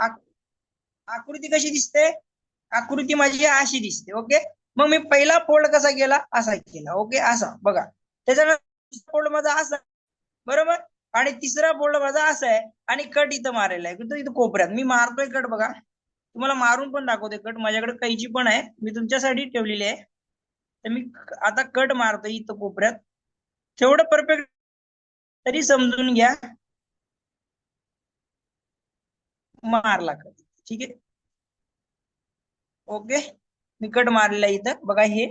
आकृती कशी दिसते? आकृती माझी अशी दिसते ओके? मग मी पहिला फोल्ड कसा केला? असा केला ओके? असा बघा. त्याच्यानंतर फोल्ड माझा असा बरोबर? आणि तिसरा फोल्ड माझा असा आहे आणि कट इथं मारायला आहे. इथं इथं कोपऱ्यात. मी मारतोय कट बघा. तुम्हाला मारून पण दाखवते कट माझ्याकडे कैची पण आहे. मी तुमच्यासाठी ठेवलेली आहे. तर मी आता कट मारतोय इथं कोपऱ्यात. तेवढं परफेक्ट तरी समजून घ्या. मारला कधी ठीक आहे. ओके मी कट मारलेला इथं. बघा हे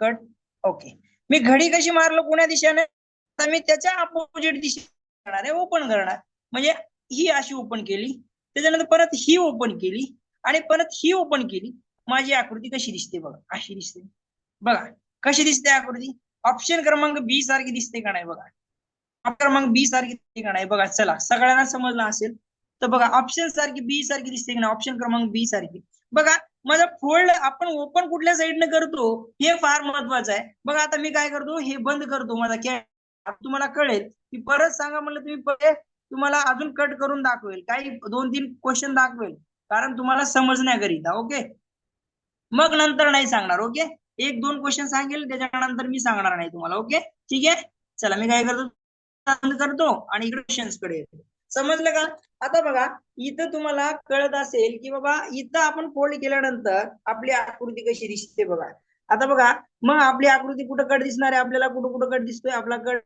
कट ओके मी घडी कशी मारलो? कोण्या दिशेने? आता मी त्याच्या अपोजिट दिशेने करणार आहे. ओपन करणार. म्हणजे ही अशी ओपन केली. त्याच्यानंतर परत ही ओपन केली. आणि परत ही ओपन केली. माझी आकृती कशी दिसते बघा. अशी दिसते. बघा. कशी दिसते आकृती? ऑप्शन क्रमांक बी सारखी दिसते का नाही बघा? क्रमांक बी सारखी दिसते का नाही? बघा चला. सगळ्यांना समजलं असेल? तर बघा ऑप्शन सारखी बी सारखी दिसते की नाही? ऑप्शन क्रमांक बी सारखी. बघा माझा फोल्ड आपण ओपन कुठल्या साईडने करतो हे फार महत्वाचं आहे. बघा आता मी काय करतो हे बंद करतो माझा कॅ तुम्हाला कळेल की परत सांगा म्हणलं तुम्ही तुम्हाला अजून कट करून दाखवेल. काही दोन तीन क्वेश्चन दाखवेल. कारण तुम्हाला समजण्याकरिता ओके मग नंतर नाही सांगणार ओके एक दोन क्वेश्चन सांगेल त्याच्यानंतर मी सांगणार नाही तुम्हाला ओके ठीक आहे? चला मी काय करतो? बंद करतो आणि इकडे क्वेश्चन्सकडे येतो. समजलं का? आता बघा इथं तुम्हाला कळत असेल की बाबा इथं आपण फोल्ड केल्यानंतर आपली आकृती कशी दिसते बघा. आता बघा मग आपली आकृती कुठं कट दिसणार आहे? आपल्याला कुठं कुठं कट दिसतोय? आपला कट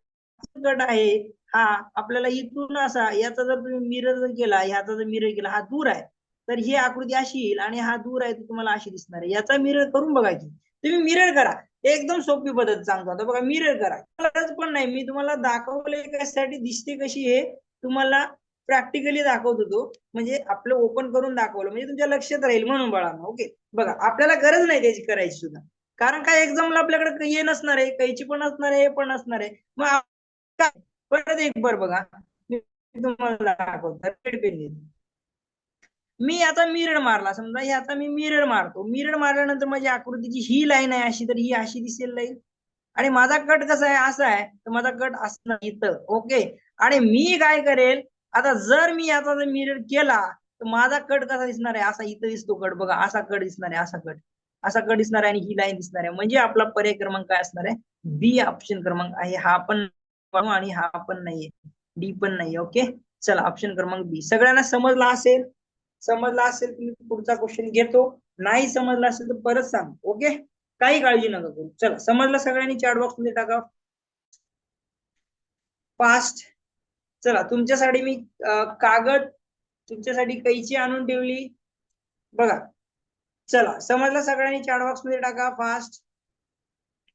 कट आहे. हा आपल्याला इथून असा याचा जर तुम्ही मिरर जर केला ह्याचा जर मिरर केला हा दूर आहे. तर ही आकृती अशी येईल आणि हा दूर आहे तुम्हाला अशी दिसणार आहे. याचा मिरर करून बघा की. तुम्ही मिरर करा. एकदम सोपी पद्धत सांगतो. आता बघा मिरर करा. पण नाही. मी तुम्हाला दाखवलं कशासाठी? दिसते कशी हे? तुम्हाला प्रॅक्टिकली दाखवत होतो म्हणजे आपलं ओपन करून दाखवलं. म्हणजे तुमच्या लक्षात राहील म्हणून बाळांना. ओके बघा आपल्याला गरज नाही त्याची करायची सुद्धा. कारण काय एक्झामला आपल्याकडे हे नसणार आहे कैची पण असणार आहे हे पण असणार आहे. मग परत एक बर बघा. मी तुम्हाला दाखवतो. मी आता मिरर मारला. समजा हे आता मी मिरर मारतो. मिरर मारल्यानंतर माझी आकृतीची ही लाईन आहे अशी तर ही अशी दिसेल लाईन आणि माझा कट कसा आहे? असा आहे. तर माझा कट असं इथं. ओके आणि मी काय करेल? आता जर मी याचा जर मिरर केला तर माझा कट कसा दिसणार आहे? असा इथं दिसतो कट. बघा असा कट दिसणार आहे. असा कट. असा कट दिसणार आहे आणि ही लाईन दिसणार आहे. म्हणजे आपला पर्याय क्रमांक काय असणार आहे? बी ऑप्शन क्रमांक आहे. हा पण आणि हा पण नाहीये. डी पण नाही ओके चला ऑप्शन क्रमांक बी सगळ्यांना समजला असेल? समजला असेल तर मी पुढचा क्वेश्चन घेतो? नाही समजला असेल तर परत सांग ओके काही काळजी नका करू. चला समजलं सगळ्यांनी चॅट बॉक्समध्ये टाका. फास्ट चला तुमच्यासाठी मी कागद तुमच्यासाठी कैची आणून ठेवली. बघा. चला समजलं सगळ्यांनी चॅट बॉक्समध्ये टाका. फास्ट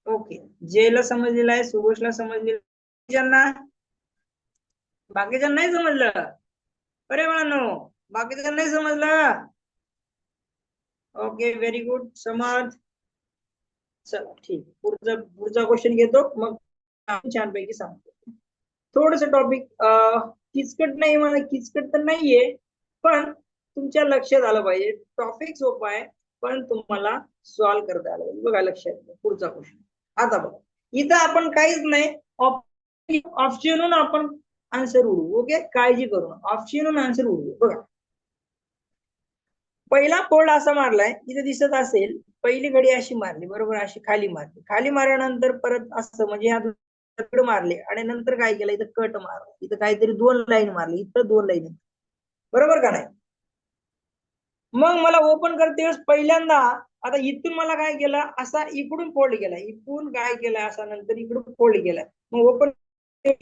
ओके जेला समजलेलं आहे सुभोषला समजलेलं ज्यांना बाकीच्यांना नाही समजलं. अरे म्हणून बाकीचं नाही समजलं. ओके व्हेरी गुड समज. चला ठीक पुढचा पुढचा क्वेश्चन घेतो. मग छानपैकी सांगतो. थोडस टॉपिक किचकट नाही मला किचकट तर नाहीये पण तुमच्या लक्षात आलं पाहिजे. टॉपिक सोपा आहे पण तुम्हाला सॉल्व्ह करता आलं पाहिजे. बघा लक्षात पुढचा क्वेश्चन आता बघा. इथं आपण काहीच नाही. ऑप्शनहून आपण आन्सर उडवू. ओके काळजी करू ऑप्शनहून आन्सर उडू बघा. पहिला पोळ असा मारलाय इथे दिसत असेल पहिली घडी अशी मारली बरोबर अशी खाली मारली. खाली मारल्यानंतर परत असं म्हणजे ह्या कट मारले आणि नंतर काय केलं इथं कट मारला. इथं काहीतरी दोन लाईन मारली इथं दोन लाईन बरोबर का नाही? मग मला ओपन करते वेळेस पहिल्यांदा आता इथून मला काय केलं असा इकडून फोल्ड केला. इकडून काय केलं असा नंतर इकडून फोल्ड केला. मग ओपन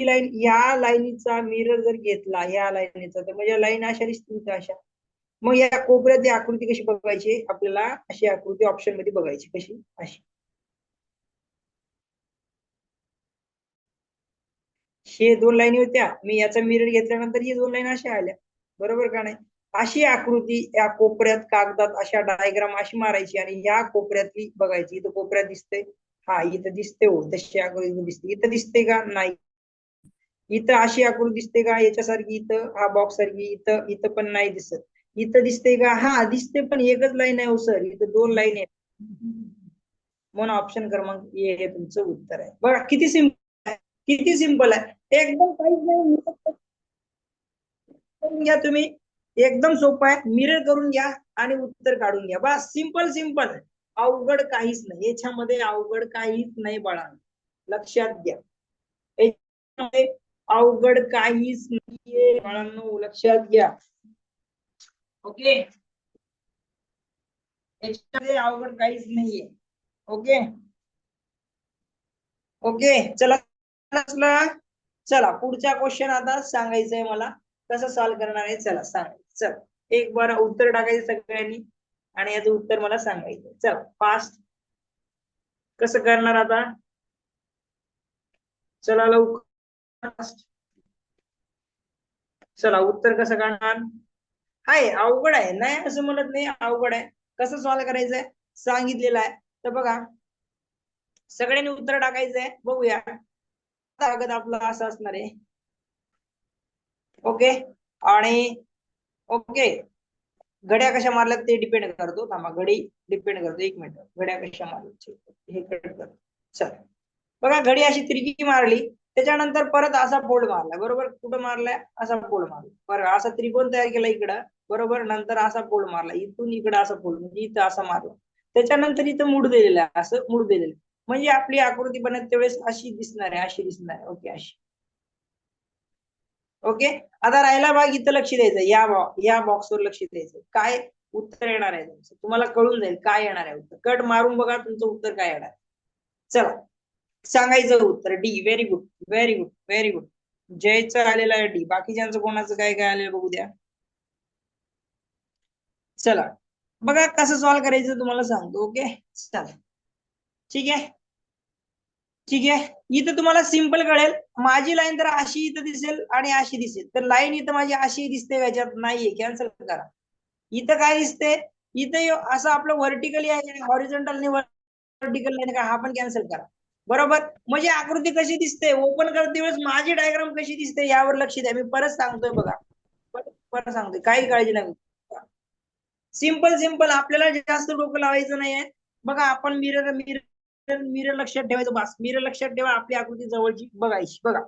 लाईन या लाईनीचा मिरर जर घेतला या लाईनीचा तर म्हणजे लाईन अशा दिसतील अशा? मग या कोपऱ्यात आकृती कशी बघायची? आपल्याला अशी आकृती ऑप्शनमध्ये बघायची कशी? अशी. हे दोन लाईनी होत्या. मी याचा मिरर घेतल्यानंतर ही दोन लाईन अशा आल्या. बरोबर का नाही? अशी आकृती या कोपऱ्यात कागदात अशा डायग्राम अशी मारायची आणि या कोपऱ्यातली बघायची. इथं कोपऱ्यात दिसते हा इथं दिसते हो. तशी आकृती दिसते. इथं दिसते का? नाही. इथं अशी आकृती दिसते का? याच्यासारखी इथं हा बॉक्स सारखी इथं इथं पण नाही दिसत. इथं दिसते का? हा दिसते पण एकच लाईन आहे हो सर इथं दोन लाईन आहेत. म्हणून ऑप्शन क्रमांक ए हे तुमचं उत्तर आहे. बघा किती सिंपल आहे. किती सिंपल आहे. एकदम काहीच नाही. घ्या तुम्ही. एकदम सोपं आहे. मिरर करून घ्या आणि उत्तर काढून घ्या. बस सिंपल सिंपल अवघड काहीच नाही. याच्यामध्ये अवघड काहीच नाही बाळा. लक्षात घ्या. याच्यामध्ये अवघड काहीच नाहीये बाळांनो. लक्षात घ्या. ओके? याच्यामध्ये अवघड काहीच नाहीये. ओके? ओके चला. चला. पुढचा क्वेश्चन आता सांगायचंय मला. कसं सॉल्व्ह करणार आहे? चला सांगायचं चल. एक बार उत्तर टाकायचं सगळ्यांनी. आणि याचं उत्तर मला सांगायचं चल फास्ट कसं करणार आता? चला लवकर. चला उत्तर कसं काढणार? आहे अवघड आहे. नाही असं म्हणत नाही अवघड आहे. कसं सॉल्व्ह करायचंय? सांगितलेलं आहे. तर बघा सगळ्यांनी उत्तर टाकायचंय. बघूया. कागद आपला असं असणार आहे. ओके? आणि ओके. घड्या कशा मारल्यात ते डिपेंड करतो. थांबा घडी डिपेंड करतो. एक मिनिट घड्या कशा मारल्या हे कट करतो. चल. बघा घडी अशी तिरकी मारली. त्याच्यानंतर परत असा फोल्ड मारला. बरोबर? कुठं मारलाय? असा फोल्ड मारला. बरं असा त्रिकोण तयार केला इकडं. बरोबर? नंतर असा फोल्ड मारला. इथून इकडं असा फोल्ड म्हणजे इथं असा मारला. त्याच्यानंतर इथं मूड दिलेलं आहे. असं मूड दिलेलं म्हणजे आपली आकृती बनत त्यावेळेस अशी दिसणार आहे अशी दिसणार आहे. ओके अशी. ओके? आता राहिला भाग इथं लक्ष द्यायचं. या बॉ- या बॉक्सवर लक्ष द्यायचं. काय उत्तर येणार आहे तुमचं? तुम्हाला कळून जाईल काय येणार आहे उत्तर. कट मारून बघा तुमचं उत्तर काय येणार आहे. चला. सांगायचं उत्तर D. Very good very good very good जयचं आलेलं आहे डी. बाकीच्यांचं कोणाचं काय काय आलेलं बघू द्या. चला. बघा कसं सॉल्व्ह करायचं तुम्हाला सांगतो ओके चला. ठीक आहे? ठीक आहे? इथं तुम्हाला सिंपल कळेल. माझी लाईन तर अशी इथं दिसेल आणि अशी दिसेल. तर लाईन इथं माझी अशी दिसते याच्यात नाहीये. कॅन्सल करा. इथं काय दिसते? इथं असं आपलं व्हर्टिकली आहे हॉरिझॉन्टल व्हर्टिकल लाईन का हा पण कॅन्सल करा. बरोबर? म्हणजे आकृती कशी दिसते? ओपन करते वेळेस माझी डायग्राम कशी दिसते यावर लक्ष द्या. मी परत सांगतोय बघा. परत सांगतोय. काही काळजी नाही सिंपल सिंपल आपल्याला जास्त डोकं लावायचं नाहीये बघा आपण मिरर मिरर मिरर लक्षात ठेवायचं बस. मिरर लक्षात ठेवा आपली आकृती जवळची बघायची. बघा.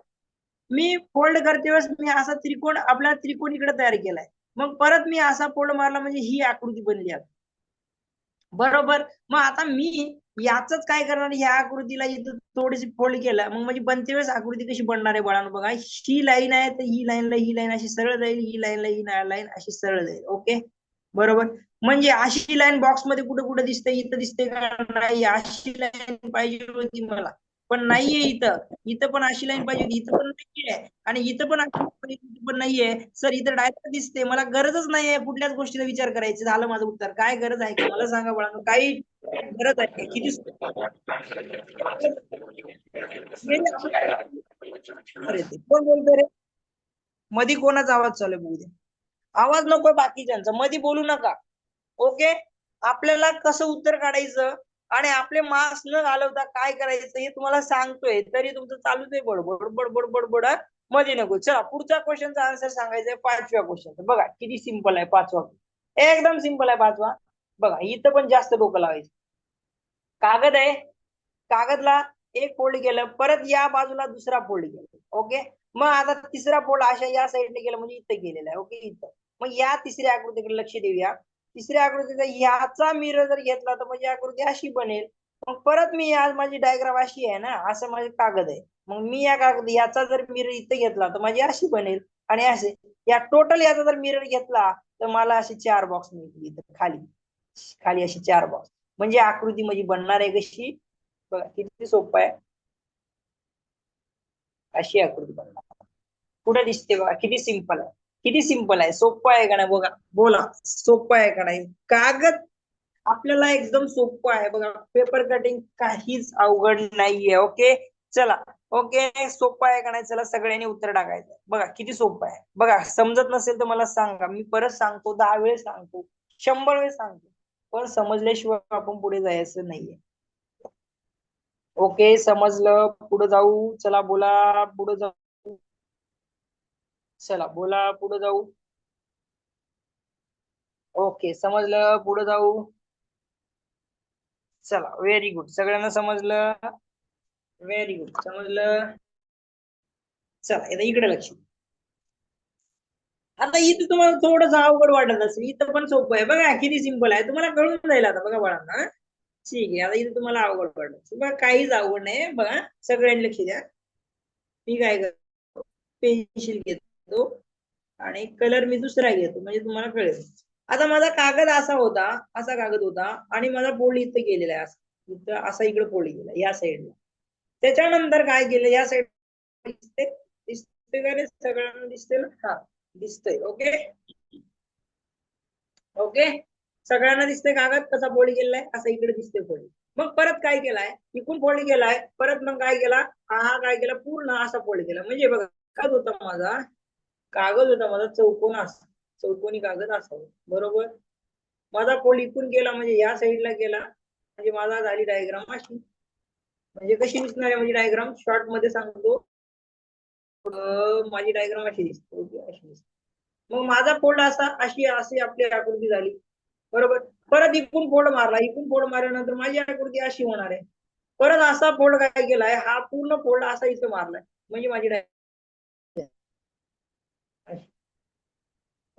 मी फोल्ड करते वेळेस मी असा त्रिकोण आपला त्रिकोण इकडे तयार केलाय. मग परत मी असा फोल्ड मारला म्हणजे ही आकृती बनली आता बरोबर? मग आता मी याच काय करणार? ह्या आकृतीला इथं थोडीशी फोल्ड केलं. मग म्हणजे बनते वेळेस आकृती कशी बनणार आहे बाळांनो बघा. ही लाईन आहे तर ही लाईनला ही लाईन अशी सरळ जाईल. ही लाईनला ही लाईन अशी सरळ जाईल. ओके? बरोबर? म्हणजे अशी लाईन बॉक्समध्ये कुठे कुठे दिसते इथं दिसते का? नाही अशी लाईन पाहिजे होती मला. पण नाहीये इथं. इथं पण अशी लाईन पाहिजे होती. इथं पण नाहीये. आणि इथं पण अशी इथं पण नाहीये. सर इथं डायरेक्ट दिसते. मला गरजच नाहीये कुठल्याच गोष्टीचा विचार करायचा. झालं माझं उत्तर. काय गरज आहे का? मला सांगा बळा. काही गरज आहे किती अरे ते कोण बोलतोय रे? मधी कोणाचा आवाज चालू बघू दे. आवाज नको बाकीच्यांचा. मधी बोलू नका. ओके आपल्याला कसं उत्तर काढायचं? आणि आपले मास्क न घालवता काय करायचं हे तुम्हाला सांगतोय तरी तुमचं चालूच आहे बडबड बडबड बडबडमध्ये नको. चला पुढच्या क्वेश्चनचा आन्सर सांगायचंय पाचव्या क्वेश्चन बघा किती सिंपल आहे पाचवा. एकदम सिंपल आहे पाचवा. बघा इथं पण जास्त डोकं लावायचं. कागद आहे. कागदला एक फोल्ड केलं परत या बाजूला दुसरा फोल्ड केला. ओके? मग आता तिसरा फोल्ड अशा या साईडने गेला म्हणजे इथं गेलेला आहे. ओके इथं. मग या तिसऱ्या आकृतीकडे लक्ष देऊया. तिसऱ्या आकृतीचा ह्याचा मिरर जर घेतला तर माझी आकृती अशी बनेल. मग परत मी आज माझी डायग्राम अशी आहे ना असं माझे कागद आहे. मग मी या कागद याचा जर मिरर इथे घेतला तर माझी अशी बनेल. आणि असे या टोटल याचा जर मिरर घेतला तर मला असे चार बॉक्स मिळतील इथं खाली. खाली अशी चार बॉक्स म्हणजे आकृती माझी बनणार आहे कशी? बघा किती सोपं आहे. अशी आकृती बनणार. कुठे दिसते बघा किती सिंपल आहे. किती सिंपल आहे. सोपं आहे का नाही? बघा बोला. सोपं आहे का नाही? कागद आपल्याला एकदम सोपं आहे. बघा पेपर कटिंग काहीच अवघड नाहीये ओके चला ओके सोपं आहे का नाही? चला सगळ्यांनी उत्तर टाकायचं. बघा किती सोपं आहे. बघा समजत नसेल तर मला सांगा. मी परत सांगतो दहा वेळेस सांगतो शंभर वेळेस सांगतो. पण समजल्याशिवाय आपण पुढे जायचं नाहीये. ओके समजलं. पुढे जाऊ. चला बोला. पुढे जाऊ. चला बोला पुढे जाऊ. ओके समजलं? पुढे जाऊ. चला व्हेरी गुड सगळ्यांना समजलं? व्हेरी गुड समजलं? चला आता इकडे लक्ष आता इथं तुम्हाला थोडस अवघड वाटत असेल. इथं पण सोपं आहे. बघा किती सिंपल आहे. तुम्हाला कळून जाईल आता बघा बाळांना ठीक आहे आता इथं तुम्हाला अवघड वाटत असेल. बघा काहीच अवघड नाही बघा. सगळ्यांनी लक्ष द्या. मी काय करतो? पेन्सिल घेतो. आणि कलर मी दुसरा घेतो म्हणजे तुम्हाला कळेल. आता माझा कागद असा होता असा कागद होता आणि माझा पोळी इथं गेलेला आहे असा. इथं असा इकडे पोळी गेला या साईडला त्याच्यानंतर काय केलं या साईड दिसते दिसते का रे? सगळ्यांना दिसते ना? हा दिसतंय ओके ओके सगळ्यांना दिसतंय कागद कसा पोळी गेलाय असा इकडे दिसते पोळी मग परत काय केलाय? इकून पोळी गेलाय परत मग काय केला? हा हा काय केला? पूर्ण असा पोळी केला म्हणजे बघा कागद होता माझा कागद होता माझा चौकोन अस चौकोनी कागद असावा. बरोबर? माझा पोल इकून गेला म्हणजे या साईडला गेला म्हणजे माझा झाली डायग्राम अशी. म्हणजे कशी दिसणार आहे म्हणजे डायग्राम शॉर्टमध्ये सांगतो. माझी डायग्राम अशी दिसते ओके अशी दिसते. मग माझा फोल्ड असा अशी अशी आपली आकृती झाली. बरोबर? परत इकून फोल्ड मारला. इकून फोल्ड मारल्यानंतर माझी आकृती अशी होणार आहे. परत असा फोल्ड काय केलाय? हा पूर्ण फोल्ड असा इथं मारलाय. म्हणजे माझी डाय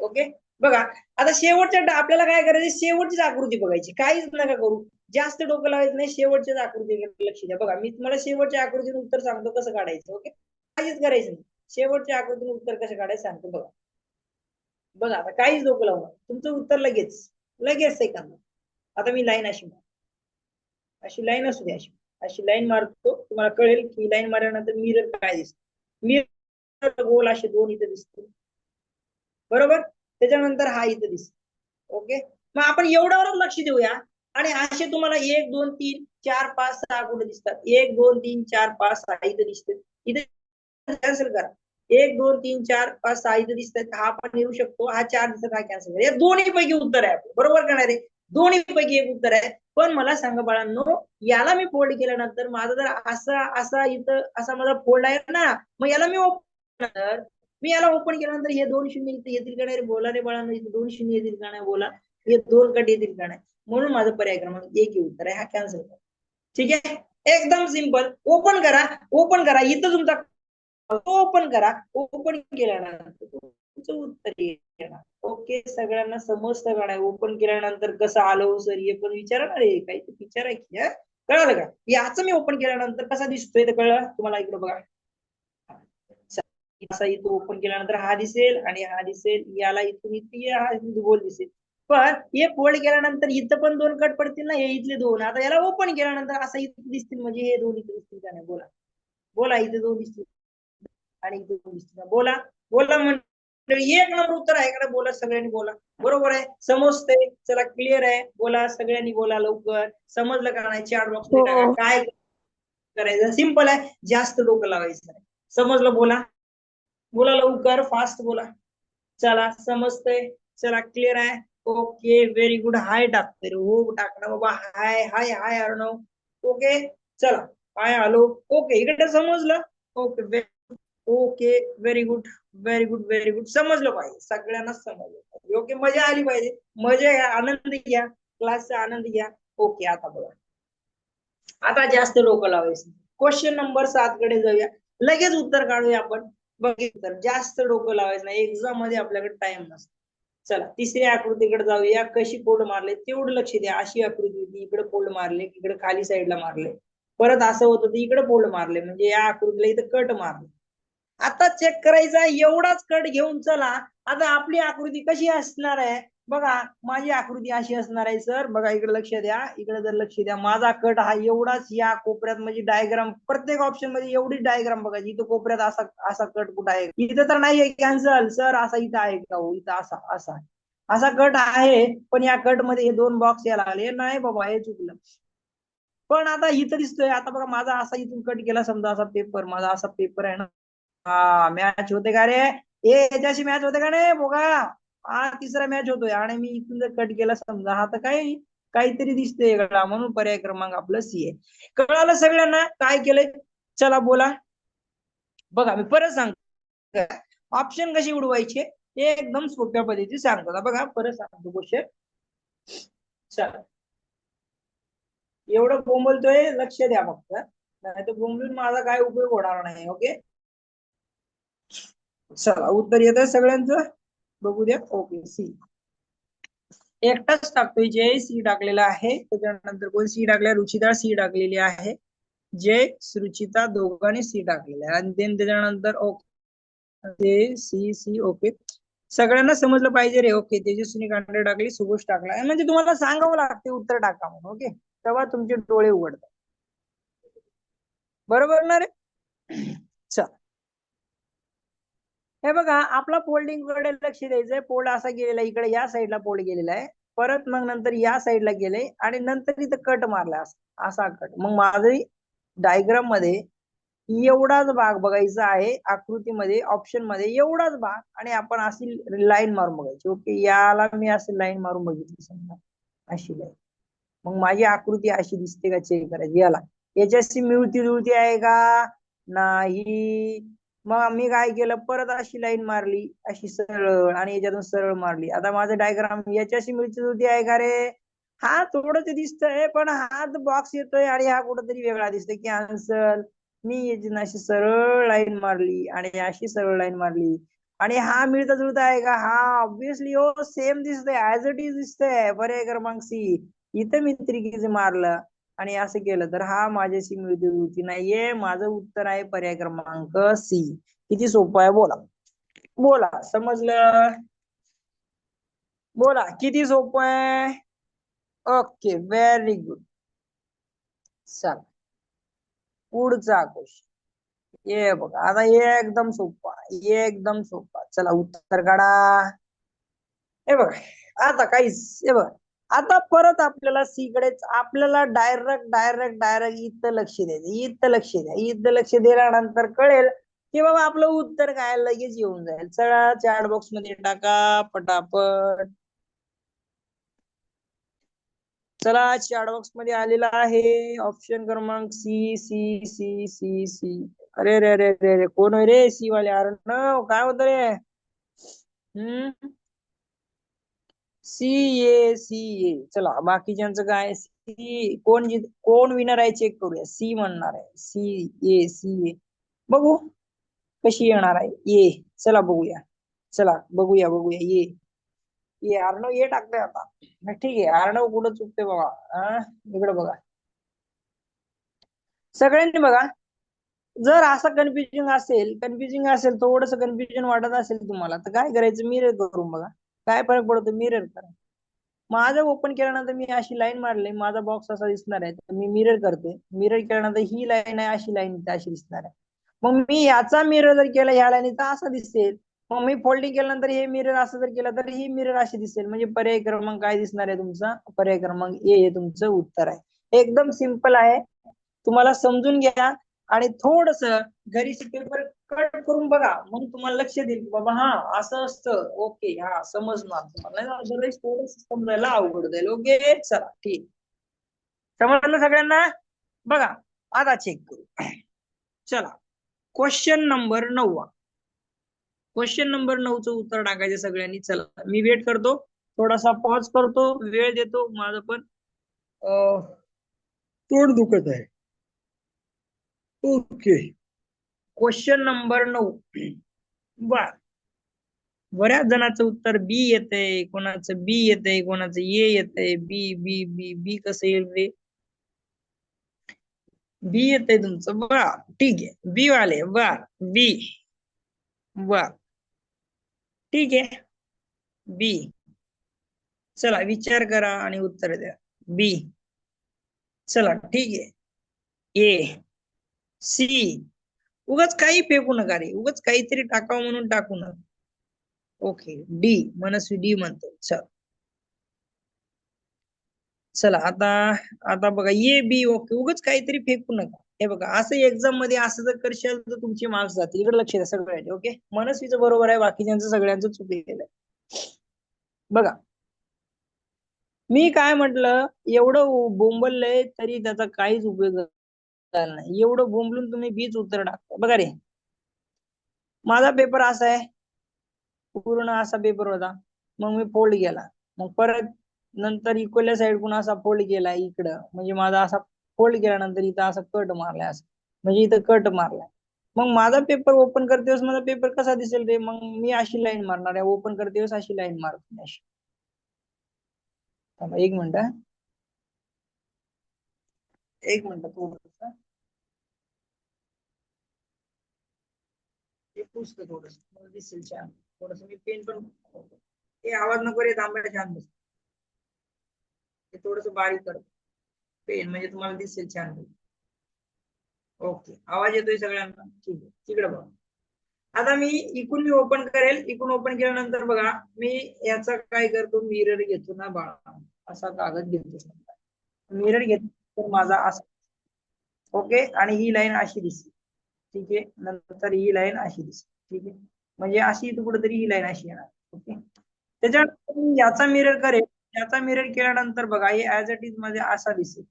ओके? बघा आता शेवटच्या आपल्याला काय करायचं? शेवटचीच आकृती बघायची. काहीच नका करू. जास्त डोकं लावायचं नाही. शेवटच्याच आकृतीकडे लक्ष द्या. बघा मी तुम्हाला शेवटच्या आकृतीने उत्तर सांगतो कसं काढायचं ओके? काहीच करायचं नाही. शेवटच्या आकृतीने उत्तर कसं काढायचं सांगतो. बघा. बघा आता काहीच डोकं लावणार तुमचं उत्तर लगेच. लगेच सेकंद आता मी लाईन अशी मार अशी लाईन असू दे अशी. अशी लाईन मारतो. तुम्हाला कळेल की लाईन मारल्यानंतर मिरर काय दिसतो? मिरर गोल असे दोन इथं दिसतील. बरोबर? त्याच्यानंतर हा इथं दिसतो ओके? मग आपण एवढ्यावरच लक्ष देऊया. आणि असे तुम्हाला एक दोन तीन चार पाच सहा कुठे दिसतात. एक दोन तीन चार पाच सहा इथं दिसते इथे कॅन्सल करा. एक दोन तीन चार पाच सहा इथं दिसतात. हा पण येऊ शकतो. हा चार दिसत हा कॅन्सल करा. या दोन्ही पैकी उत्तर आहे. बरोबर करणार नाही रे? दोन्ही पैकी एक उत्तर आहे. पण मला सांगा बाळांनो याला मी फोल्ड केल्यानंतर माझा जर असा असा इथं असा माझा फोल्ड आहे ना मग याला मी ओपन मी याला ओपन केल्यानंतर हे दोन शून्य इथे येतील का नाही बोला रे बाळा इथे दोन शून्य येतील का नाही? बोला. हे दोन कट येतील का नाही? म्हणून माझं पर्याय क्रमांक एक उत्तर आहे. हा कॅन्सल करा. ठीक आहे? एकदम सिंपल ओपन करा. ओपन करा. इथं तुमचा ओपन करा. ओपन केल्यानंतर तुमचं उत्तर येणार. ओके सगळ्यांना समजतं का नाही? ओपन केल्यानंतर कसं आलो सर हे पण विचारा ना रे. काही विचारा की कळालं का? याचं मी ओपन केल्यानंतर कसा दिसतोय ते कळलं? तुम्हाला इकडे बघा. असा इथं ओपन केल्यानंतर हा दिसेल आणि हा दिसेल याला इथून इथे हा गोल दिसेल. पण हे फोल्ड केल्यानंतर इथं पण दोन कट पडतील ना हे इथले दोन. आता याला ओपन केल्यानंतर असं इथे दिसतील म्हणजे हे दोन इथे दिसतील का नाही? बोला. बोला इथे दोन दिसतील. आणि इथे दोन दिसतील? बोला. बोला म्हणजे एक नंबर उत्तर आहे. का बोला सगळ्यांनी बोला. बरोबर आहे? समजतंय? चला क्लिअर आहे. बोला सगळ्यांनी बोला लवकर. समजलं का नाही? चार बॉक्स हो. काय करायचं? सिंपल आहे. जास्त डोकं लावायचं समजलं? बोला. बोला लवकर फास्ट बोला. चला समजतंय? चला क्लिअर आहे? ओके व्हेरी गुड हाय टाकते रे. हो टाकणार बाबा. हाय हाय हाय अर्णव. ओके चला. हाय हॅलो ओके इकडे समजलं? Okay okay very good very good very good समजलं पाहिजे. सगळ्यांना समजलं पाहिजे. ओके मजा आली पाहिजे. मजा घ्या आनंद घ्या. क्लासचा आनंद घ्या. ओके आता बघा. आता जास्त लोक लावायचे. क्वेश्चन नंबर सात कडे जाऊया. लगेच उत्तर काढूया आपण. बघितलं जास्त डोकं लावायचं नाही. एक्झाममध्ये आपल्याकडे टाइम नसतो. चला तिसऱ्या आकृतीकडे जाऊया. कशी फोल्ड मारले तेवढं लक्ष द्या. अशी आकृती होती इकडे फोल्ड मारले इकडे खाली साईडला मारले. परत असं होतं इकडे फोल्ड मारले. म्हणजे या आकृतीला इथं कट मारले. आता चेक करायचा एवढाच कट घेऊन चला. आता आपली आकृती कशी असणार आहे? बघा माझी आकृती अशी असणार आहे सर. बघा इकडे लक्ष द्या. इकडे जर लक्ष द्या माझा कट हा एवढाच या कोपऱ्यात म्हणजे डायग्राम प्रत्येक ऑप्शनमध्ये एवढी डायग्राम बघायची. इथं कोपऱ्यात असा असा कट कुठं आहे? इथं तर नाहीये कॅन्सल सर असा इथं आहे. का हो इथं असा असा असा कट आहे पण या कटमध्ये हे दोन बॉक्स यायला आले नाही बाबा हे चुकलं. पण आता इथं दिसतोय. आता बघा माझा असा इथून कट केला समजा असा पेपर माझा असा पेपर आहे ना. हा मॅच होते का रे? ए याच्याशी मॅच होते का नाही? बघा. हा तिसरा मॅच होतोय. आणि मी इथून जर कट केला समजा हा तर काही काहीतरी दिसतंय वेगळा. म्हणून पर्याय क्रमांक आपलं सी आहे. कळालं सगळ्यांना? काय केलंय? चला बोला. बघा मी परत सांगतो. ऑप्शन कशी उडवायचे? हे एकदम सोप्या पद्धती सांगतो. बघा परत सांगतो क्वेश्चन चला. एवढं बोंबलतोय लक्ष द्या फक्त. नाही तर बोंबलून माझा काय उपयोग होणार नाही ओके चला उत्तर येत आहे सगळ्यांचं? बघू द्या ओके सी एकटाच टाकतोय जय सी टाकलेला आहे. त्याच्यानंतर कोण सी टाकल्या? रुचिता सी टाकलेली आहे. जय सुरुचिता दोघांनी सी टाकलेला आहे. आणि त्याच्यानंतर ओके सी सी ओके सगळ्यांना समजलं पाहिजे रे. ओके तेजस्वी कांडे टाकली सुगोष टाकला. म्हणजे तुम्हाला सांगावं लागते उत्तर टाका म्हणून ओके तेव्हा तुमचे डोळे उघडतात. बरोबर ना रे? हे बघा आपला फोल्डिंगकडे लक्ष द्यायचंय. पोल असा गेलेला इकडे या साईडला पोल गेलेला आहे. परत मग नंतर या साईडला गेले आणि नंतर इथं कट मारला असा असा कट. मग माझं डायग्राममध्ये एवढाच भाग बघायचा आहे आकृतीमध्ये ऑप्शनमध्ये एवढाच भाग आणि आपण अशी लाईन मारून बघायची. ओके याला मी अशी लाईन मारून बघितली समजा. अशी लाईन मग माझी आकृती अशी दिसते का चेक करायची. याला. याच्याशी मिळती जुळती आहे का? नाही. मग मी काय केलं? परत अशी लाईन मारली अशी सरळ आणि याच्यातून सरळ मारली. आता माझं डायग्राम याच्याशी मिळती जुळती आहे का रे? हा थोडंच दिसतंय पण हा बॉक्स येतोय आणि हा कुठंतरी वेगळा दिसतोय. कॅन्सल मी याची अशी सरळ लाईन मारली आणि अशी सरळ लाईन मारली. आणि हा मिळता जुळता आहे का? हा ऑब्विसली हो सेम दिसतंय ऍज इट इज दिसतंय. पर्याय क्रमांक सी इथं मी त्रिकीच मारलं. आणि असं केलं तर हा माझ्याशी मिळती जुळती नाहीये. माझं उत्तर आहे पर्याय क्रमांक सी किती सोपं आहे? बोला. बोला. समजलं? बोला. किती सोपं आहे? ओके. व्हेरी गुड चल. पुढचा क्वेश्चन ये बघा. आता हे एकदम सोपा हे एकदम सोपा चला उत्तर काढा. हे बघा. आता काहीच हे बघा. आता परत आपल्याला सी कडेच आपल्याला डायरेक्ट डायरेक्ट डायरेक्ट इथं लक्ष द्यायचं इथं लक्ष द्या. इथं लक्ष दिल्यानंतर कळेल की बाबा आपलं उत्तर काय लगेच येऊन जाईल. चला चॅट बॉक्समध्ये टाका पटापट. चला चॅट बॉक्समध्ये आलेला आहे. ऑप्शन क्रमांक C C C C C अरे रे रे रे रे कोण आहे रे सी वाले? अरे काय होत रे? हम्म? C A C A. चला बाकीच्यांचं काय? सी कोण जित कोण विनर आहे चेक करूया. सी म्हणणार आहे. C A C A. बघू कशी येणार आहे. ए. चला बघूया. चला बघूया बघूया. ये ये अर्णव ये टाकतोय आता. ठीक आहे. अर्णव कुठं चुकते बघा. हा इकडे बघा. सगळ्यांनी बघा. जर असं कन्फ्युजिंग असेल कन्फ्युजिंग असेल थोडस कन्फ्युजन वाटत असेल तुम्हाला तर काय करायचं? मी करून बघा. काय फरक पडतो? मिरर करा माझं ओपन केल्यानंतर मी अशी लाईन मारली माझा बॉक्स असा दिसणार आहे. तर मी मिरर करते मिरर केल्यानंतर ही लाईन आहे अशी लाईन अशी दिसणार आहे. मग मी याचा मिरर जर केला ह्या लाईनीचा असा दिसेल. मग मी फोल्डिंग केल्यानंतर हे मिरर असं जर केलं तर ही मिरर अशी दिसेल. म्हणजे पर्याय क्रमांक काय दिसणार आहे तुमचा? पर्याय क्रमांक ए हे तुमचं उत्तर आहे. एकदम सिंपल आहे. तुम्हाला समजून घ्या. आणि थोडस घरी पेपर कट करून बघा. मग तुम्हाला लक्ष देईल की बाबा हा असं असतं. ओके हा समजणार तुम्हाला. थोडस समजायला अवघड जाईल. ओके चला ठीक. समजलं सगळ्यांना? बघा आता चेक करू. चला. क्वेश्चन नंबर नववा क्वेश्चन नंबर नऊचं उत्तर टाकायचं सगळ्यांनी. चला मी वेट करतो. थोडासा पॉज करतो. वेळ देतो. माझं पण तोंड दुखत आहे. ओके क्वेश्चन नंबर नऊ. बर बऱ्याच जणांचं उत्तर बी येतंय कोणाचं बी येतंय कोणाचं ए येतंय बी बी बी बी कसं येईल रे? बी येतंय तुमचं बर ठीक आहे. बी वाले बर बी बर ठीक आहे. बी चला विचार करा आणि उत्तर द्या. बी चला ठीक आहे. ए सी उगाच काही फेकू नका रे. उगाच काहीतरी टाकावं म्हणून टाकू नका. ओके डी मनस्वी डी म्हणतो. चल. चला आता आता बघा ए बी ओके उगाच काहीतरी फेकू नका. हे बघा असं एक्झाममध्ये असं जर करशाल तर तुमचे मार्क्स जातील. इकडे लक्ष द्या सगळ्यांचे ओके मनस्वीचं बरोबर आहे बाकीच्यांचं सगळ्यांचं चुकलेलं आहे. बघा. मी काय म्हटलं? एवढं बोंबललंय तरी त्याचा काहीच उपयोग चालणार नाही. एवढं बोंबलून तुम्ही बीच उत्तर टाकता बघा रे. माझा पेपर असा आहे. पूर्ण असा पेपर होता. मग मी फोल्ड केला. मग परत नंतर इकडल्या साईडकडून असा फोल्ड केला इकडं. म्हणजे माझा असा फोल्ड केल्यानंतर इथं असा कट मारलाय असं. म्हणजे इथं कट मारलाय. मग माझा पेपर ओपन करतेवेळेस माझा पेपर कसा दिसेल रे? मग मी अशी लाईन मारणार आहे. ओपन करतेवेळेस अशी लाईन मारतो मी अशी. एक मिनिट एक मिनिट थोडस हे पुसत थोडस मला दिसेल छान. थोडस मी पेन पण हे आवाज नको रे तांबड्या छान दिसत ते थोडस बारीक कर. पेन म्हणजे तुम्हाला दिसेल छान ओके. आवाज येतोय सगळ्यांना? ठीक आहे. तिकडे बघा. आता मी इकून मी ओपन करेल. इकून ओपन केल्यानंतर बघा मी याचा काय करतो? मिरर घेतो ना बाळा. असा कागद घेतो. मिरर घेतो तर माझा असा. ओके? आणि ही लाईन अशी दिसते ठीक आहे? नंतर ही लाईन अशी दिसेल. ठीक आहे? म्हणजे अशी इथं कुठेतरी ही लाईन अशी येणार. ओके? त्याच्यानंतर मी याचा मिरर करेल. याचा मिरर केल्यानंतर बघा हे ऍज इट इजमध्ये असा दिसेल.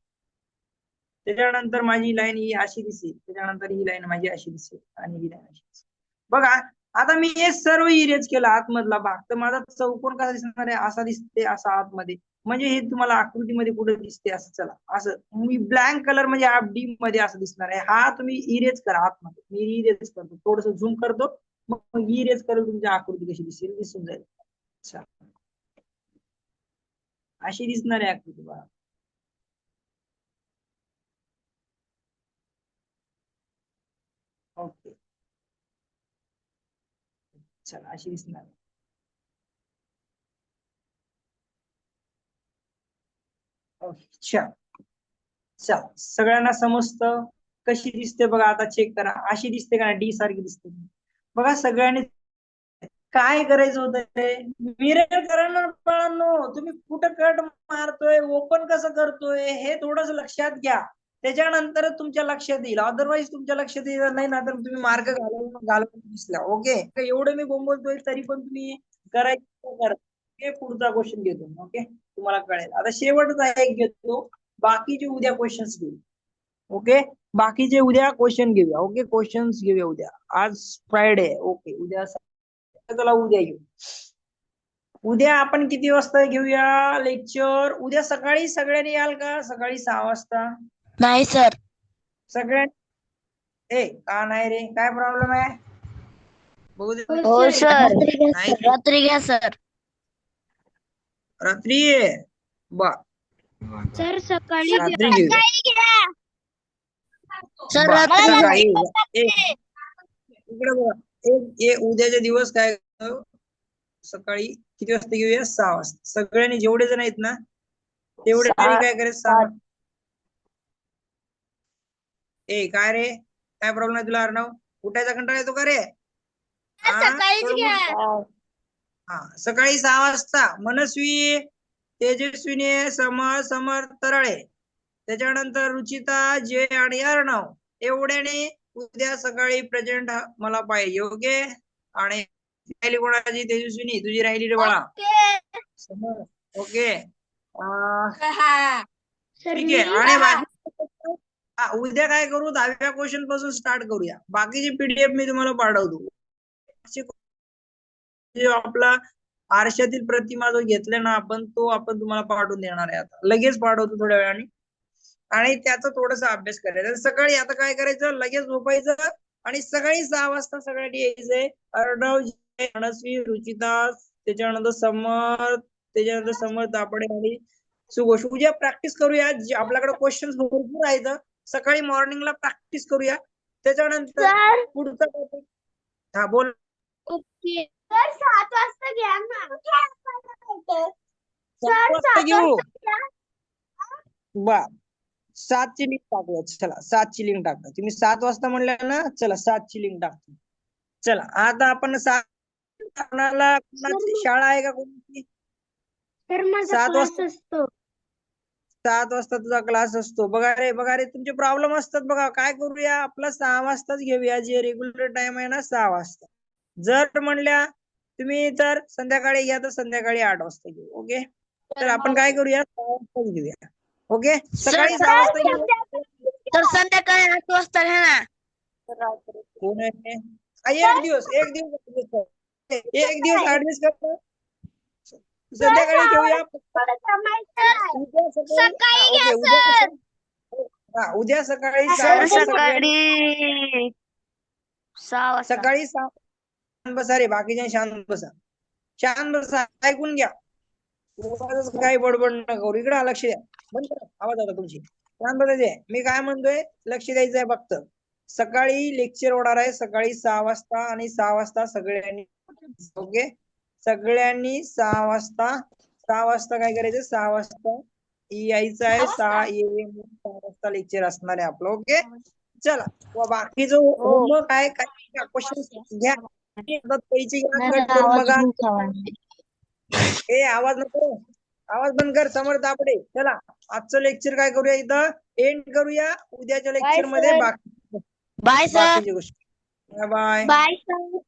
त्याच्यानंतर माझी लाईन ही अशी दिसेल. त्याच्यानंतर ही लाईन माझी अशी दिसेल. आणि ही लाईन अशी दिसेल. बघा आता मी हे सर्व इरेज केलं आतमधला भाग. तर माझा चौकोन कसा दिसणार आहे? असा दिसते असा आतमध्ये. म्हणजे हे तुम्हाला आकृतीमध्ये कुठे दिसते असं चला. असं. मी ब्लँक कलर म्हणजे हाफ डी मध्ये असं दिसणार आहे. हा तुम्ही इरेज करा आतमध्ये. मी इरेज करतो. थोडस झूम करतो. मग इरेज करून तुमची आकृती कशी दिसेल. दिसून जाईल. अच्छा अशी दिसणार आहे आकृती बघा ओके चला अशी दिसणार सगळ्यांना समजतं कशी दिसते बघा आता चेक करा. अशी दिसते का डी सारखी दिसते. बघा सगळ्यांनी काय करायचं होतं रे मिरर करणार बाळांनो तुम्ही कुठं कट मारतोय? ओपन कसं करतोय? हे थोडस लक्षात घ्या. त्याच्यानंतर तुमच्या लक्षात येईल. अदरवाईज तुमच्या लक्षात येईल नाही ना तर तुम्ही मार्क घालवून घालवून दिसला. ओके एवढं मी बोंबलतोय तरी पण तुम्ही करायचं करा. पुढचा क्वेश्चन घेतो ओके तुम्हाला कळेल. आता शेवटचा एक घेतो. बाकीचे उद्या क्वेश्चन्स घेऊ. ओके बाकीचे उद्या क्वेश्चन घेऊया ओके क्वेश्चन्स घेऊया उद्या. आज फ्रायडे ओके उद्या चला उद्या घेऊ. उद्या आपण किती वाजता घेऊया लेक्चर उद्या सकाळी सगळ्यांनी याल का? सकाळी सहा वाजता. नाही सर. सगळ्या ए का नाही रे? काय प्रॉब्लेम आहे? बघू दे. हो सर. नाही रात्री घ्या सर. रात्री ये. बा. सर सकाळी रात्री घेऊया सर बा, रात्री सकाळी ए, इकडे बघा. एक ए उद्याचे दिवस काय करू? सकाळी किती वाजता घेऊया? सहा वाजता. सगळ्यांनी जेवढे जण आहेत ना तेवढे सहा- तरी काय करायचं सहा ए काय रे? काय प्रॉब्लेम आहे तुला अर्णव? उठायचा कंटाळा येतो का रे? हा? हा? सकाळी सहा वाजता. मनस्वी तेजस्विनी समर समर तरळे. त्याच्यानंतर रुचिता जय आणि अर्णव. एवढ्याने उद्या सकाळी प्रेझेंट मला पाहिजे ओके? आणि राहिली कोणाची? तेजस्विनी. तुझी राहिली रे बाळा. ओके. ठीक आहे. आणि उद्या काय करू? दहाव्या क्वेश्चनपासून स्टार्ट करूया. बाकीची पीडीएफ मी तुम्हाला पाठवतो. आपला आरशातील प्रतिमा जो घेतला ना आपण तो आपण तुम्हाला पाठवून देणार आहे आता. लगेच पाठवतो थोड्या वेळाने. आणि त्याचा थोडासा अभ्यास करायचा. सकाळी आता काय करायचं? लगेच झोपायचं आणि सकाळी सहा वाजता सगळ्यांनी यायचंय अर्णव मनस्वी रुचिता त्याच्यानंतर समर त्याच्यानंतर समर्थ तापडे आणि सुगोष. उद्या प्रॅक्टिस करूया. जे आपल्याकडे क्वेश्चन भरपूर आहेत सकाळी मॉर्निंगला प्रॅक्टिस करूया. त्याच्यानंतर पुढचा topic- हा बोल. ओके. सर सात वाजता घ्या ना. सात वाजता सात घेऊ. बा सातची लिंक टाकूया. चला सातची लिंक टाका तुम्ही सात वाजता म्हणल्या ना चला सातची लिंक टाकतो. चला आता आपण सात कोणाला कोणाची? शाळा आहे का माझा सात वाजता- असतो. सात वाजता तुझा क्लास असतो. बघा रे बघा रे तुमचे प्रॉब्लेम असतात बघा. काय करूया? आपला सहा वाजताच घेऊया. जे रेग्युलर टाइम आहे ना सहा वाजता. जर म्हणल्या तुम्ही तर संध्याकाळी घ्या तर संध्याकाळी आठ वाजता घेऊ. ओके तर आपण काय करूया? सहा वाजताच घेऊया. ओके सकाळी सहा वाजता तर संध्याकाळी आठ वाजता घ्या ना. कोण आहे? एक दिवस एक दिवस. एक दिवस ऍडजस्ट करतो संध्याकाळी घेऊया. उद्या सकाळी सकाळी हा, उद्या सर. सकाळी- हा, उद्या सकाळी सहा वाजता सगळ्यांनी- सकाळी सहा वाजता. सकाळी सहा शांत बसा रे बाकीच्या शांत बसा. शांत बसा ऐकून घ्या. उगाचच काही बडबड नका करू. इकडे लक्ष द्या. बंद करा. आवाज आता तुमची. शांत बसायचे मी काय म्हणतोय? लक्ष द्यायचं आहे फक्त. सकाळी लेक्चर होणार आहे. सकाळी सहा वाजता आणि सहा वाजता सगळ्यांनी ओके? सगळ्यांनी सहा वाजता सहा वाजता काय करायचं? सहा वाजता यायचं आहे सहा सहा वाजता लेक्चर असणार आहे आपलं ओके चला बाकी जो होमवर्क आहे काही क्वेश्चन घ्या. पैसे बघा. ए आवाज नको. आवाज बंद कर समर्थ आपडे चला आजचं लेक्चर काय करूया इथं? एंड करूया उद्याच्या लेक्चरमध्ये. बाकी बाय सर गोष्टी. बाय. Bye sir